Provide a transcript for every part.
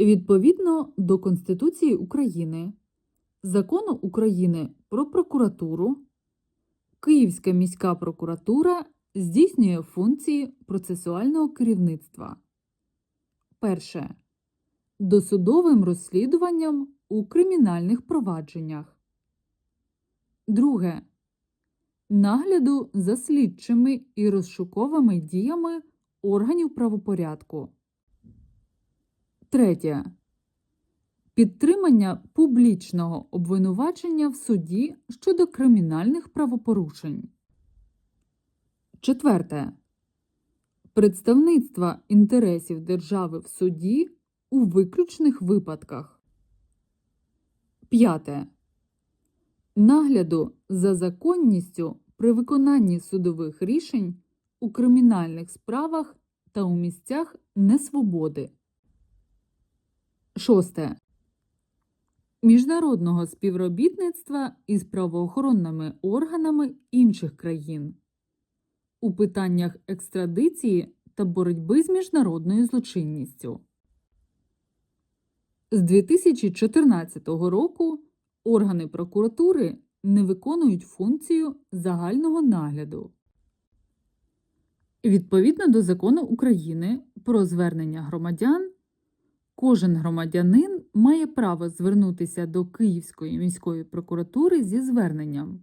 Відповідно до Конституції України, Закону України про прокуратуру, Київська міська прокуратура здійснює функції процесуального керівництва. Перше. Досудовим розслідуванням у кримінальних провадженнях. Друге. Нагляду за слідчими і розшуковими діями органів правопорядку. Третє. Підтримання публічного обвинувачення в суді щодо кримінальних правопорушень. Четверте. Представництва інтересів держави в суді у виключних випадках. П'яте. Нагляду за законністю при виконанні судових рішень у кримінальних справах та у місцях несвободи. Шосте. Міжнародного співробітництва із правоохоронними органами інших країн у питаннях екстрадиції та боротьби з міжнародною злочинністю. З 2014 року органи прокуратури не виконують функцію загального нагляду. Відповідно до закону України про звернення громадян, кожен громадянин має право звернутися до Київської міської прокуратури зі зверненням,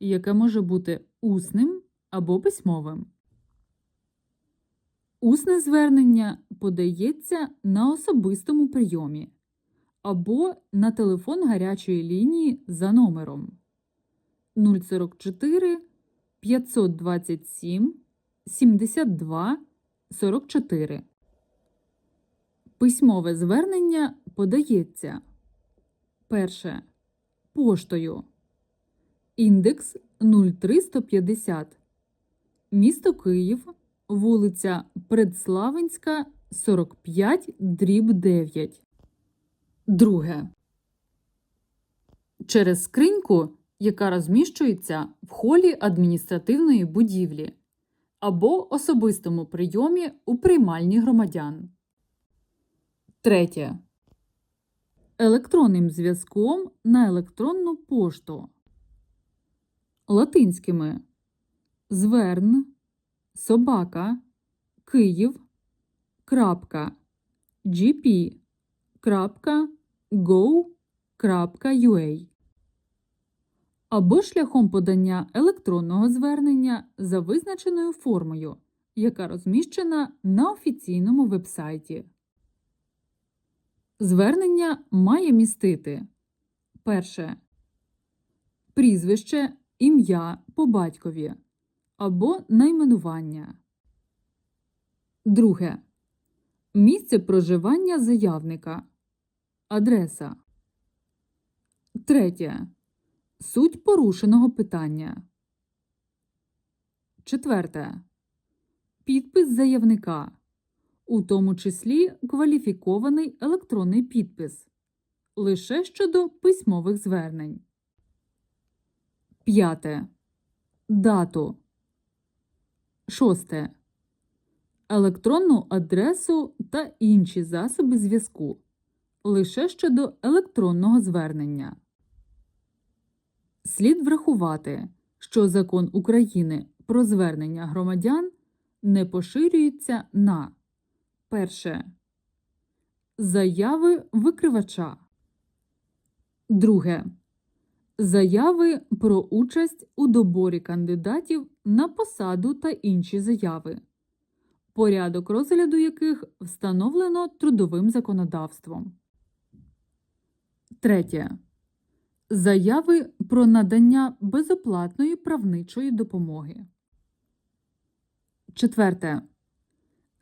яке може бути усним або письмовим. Усне звернення подається на особистому прийомі або на телефон гарячої лінії за номером 044 527 72 44. Письмове звернення подається. Перше. Поштою. Індекс 0350 місто Київ вулиця Предславинська 45 дріб 9 Друге. Через скриньку, яка розміщується в холі адміністративної будівлі або особистому прийомі у приймальні громадян. Третє. Електронним зв'язком на електронну пошту. Латинськими зверн собака Київ крапка gp крапка go.ua або шляхом подання електронного звернення за визначеною формою, яка розміщена на офіційному вебсайті. Звернення має містити перше прізвище, ім'я по батькові або найменування. Друге. Місце проживання заявника. Адреса. Третє. Суть порушеного питання. Четверте. Підпис заявника. У тому числі кваліфікований електронний підпис. Лише щодо письмових звернень. П'яте. Дату. Шосте. Електронну адресу та інші засоби зв'язку. Лише щодо електронного звернення. Слід врахувати, що Закон України про звернення громадян не поширюється на перше. Заяви викривача. Друге. Заяви про участь у доборі кандидатів на посаду та інші заяви, порядок розгляду яких встановлено трудовим законодавством. Третє. Заяви про надання безоплатної правничої допомоги. Четверте.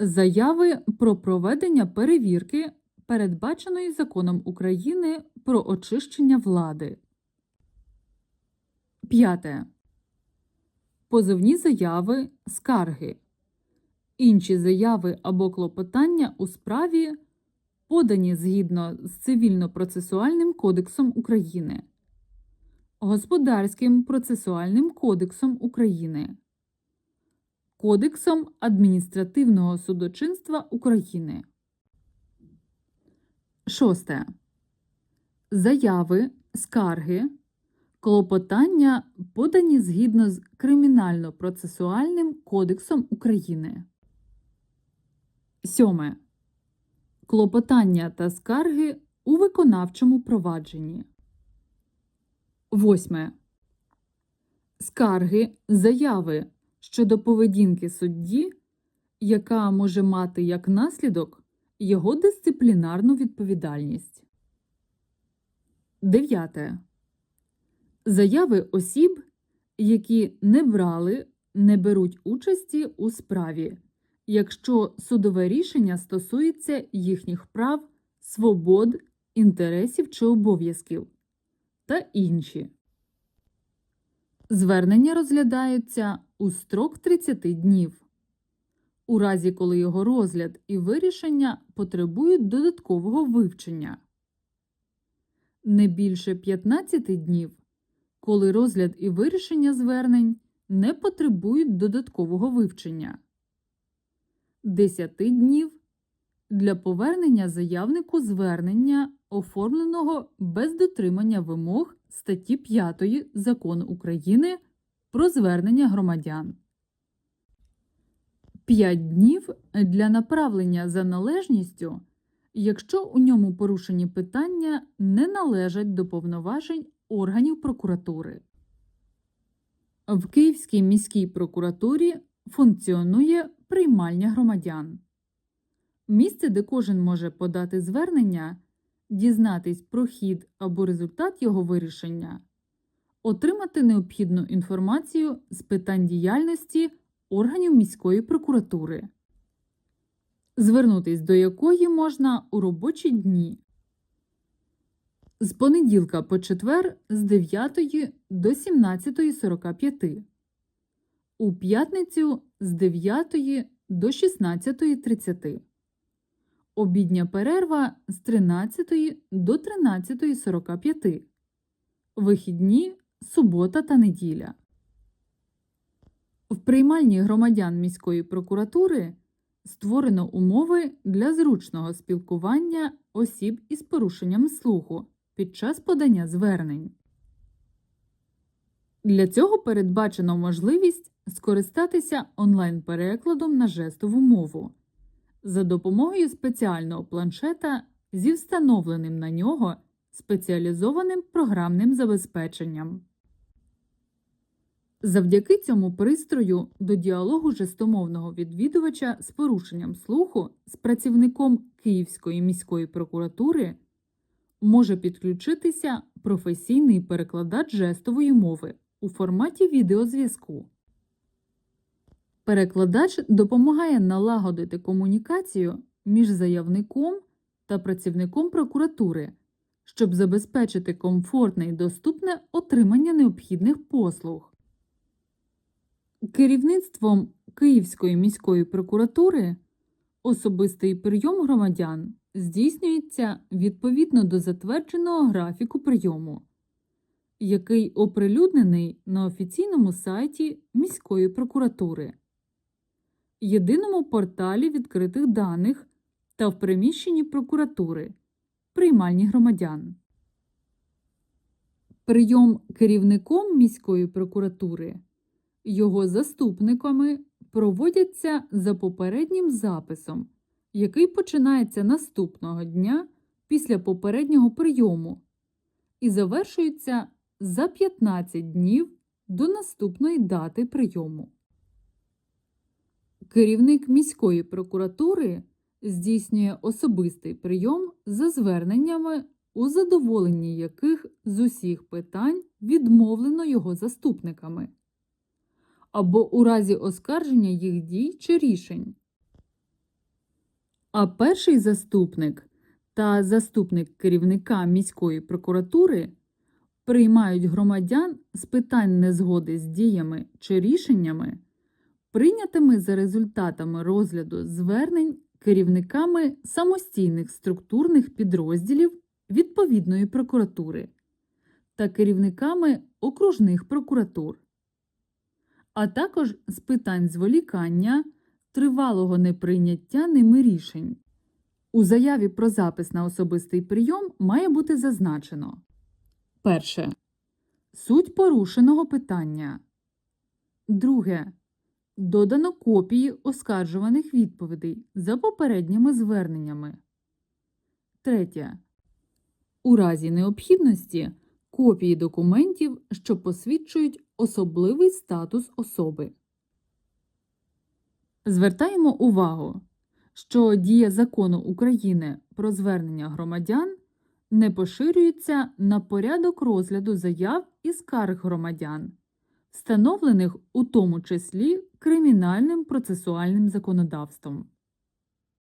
Заяви про проведення перевірки, передбаченої законом України про очищення влади. П'яте. Позовні заяви, скарги. Інші заяви або клопотання у справі подані згідно з Цивільно-процесуальним кодексом України, Господарським процесуальним кодексом України, Кодексом адміністративного судочинства України. Шосте. Заяви, скарги, клопотання подані згідно з Кримінально-процесуальним кодексом України. Сьоме. Клопотання та скарги у виконавчому провадженні. Восьме. Скарги, заяви щодо поведінки судді, яка може мати як наслідок його дисциплінарну відповідальність. Дев'яте. Заяви осіб, які не брали, не беруть участі у справі, якщо судове рішення стосується їхніх прав, свобод, інтересів чи обов'язків та інші. Звернення розглядаються у строк 30 днів. У разі, коли його розгляд і вирішення потребують додаткового вивчення. Не більше 15 днів, коли розгляд і вирішення звернень не потребують додаткового вивчення. 10 днів для повернення заявнику звернення, оформленого без дотримання вимог статті 5 Закону України про звернення громадян. 5 днів для направлення за належністю, якщо у ньому порушені питання не належать до повноважень органів прокуратури. В Київській міській прокуратурі функціонує приймальня громадян. Місце, де кожен може подати звернення, дізнатись про хід або результат його вирішення, отримати необхідну інформацію з питань діяльності органів міської прокуратури, звернутись до якої можна у робочі дні. З понеділка по четвер з 9 до 17.45, у п'ятницю з 9 до 16.30, обідня перерва з 13 до 13.45, вихідні субота та неділя. В приймальні громадян міської прокуратури створено умови для зручного спілкування осіб із порушенням слуху під час подання звернень. Для цього передбачено можливість скористатися онлайн-перекладом на жестову мову за допомогою спеціального планшета зі встановленим на нього спеціалізованим програмним забезпеченням. Завдяки цьому пристрою до діалогу жестомовного відвідувача з порушенням слуху з працівником Київської міської прокуратури може підключитися професійний перекладач жестової мови у форматі відеозв'язку. Перекладач допомагає налагодити комунікацію між заявником та працівником прокуратури, щоб забезпечити комфортне і доступне отримання необхідних послуг. Керівництвом Київської міської прокуратури особистий прийом громадян здійснюється відповідно до затвердженого графіку прийому, який оприлюднений на офіційному сайті міської прокуратури, єдиному порталі відкритих даних та в приміщенні прокуратури, приймальні громадян. Прийом керівником міської прокуратури, його заступниками проводяться за попереднім записом, який починається наступного дня після попереднього прийому і завершується за 15 днів до наступної дати прийому. Керівник міської прокуратури здійснює особистий прийом за зверненнями, у задоволенні яких з усіх питань відмовлено його заступниками або у разі оскарження їх дій чи рішень. А перший заступник та заступник керівника міської прокуратури приймають громадян з питань незгоди з діями чи рішеннями, прийнятими за результатами розгляду звернень керівниками самостійних структурних підрозділів відповідної прокуратури та керівниками окружних прокуратур а також з питань зволікання, тривалого неприйняття ними рішень, У заяві про запис на особистий прийом має бути зазначено перше. Суть порушеного питання. Друге. Додано копії оскаржуваних відповідей за попередніми зверненнями. Третє. У разі необхідності копії документів, що посвідчують особливий статус особи. Звертаємо увагу, що дія закону України про звернення громадян не поширюється на порядок розгляду заяв і скарг громадян, встановлених у тому числі кримінальним процесуальним законодавством.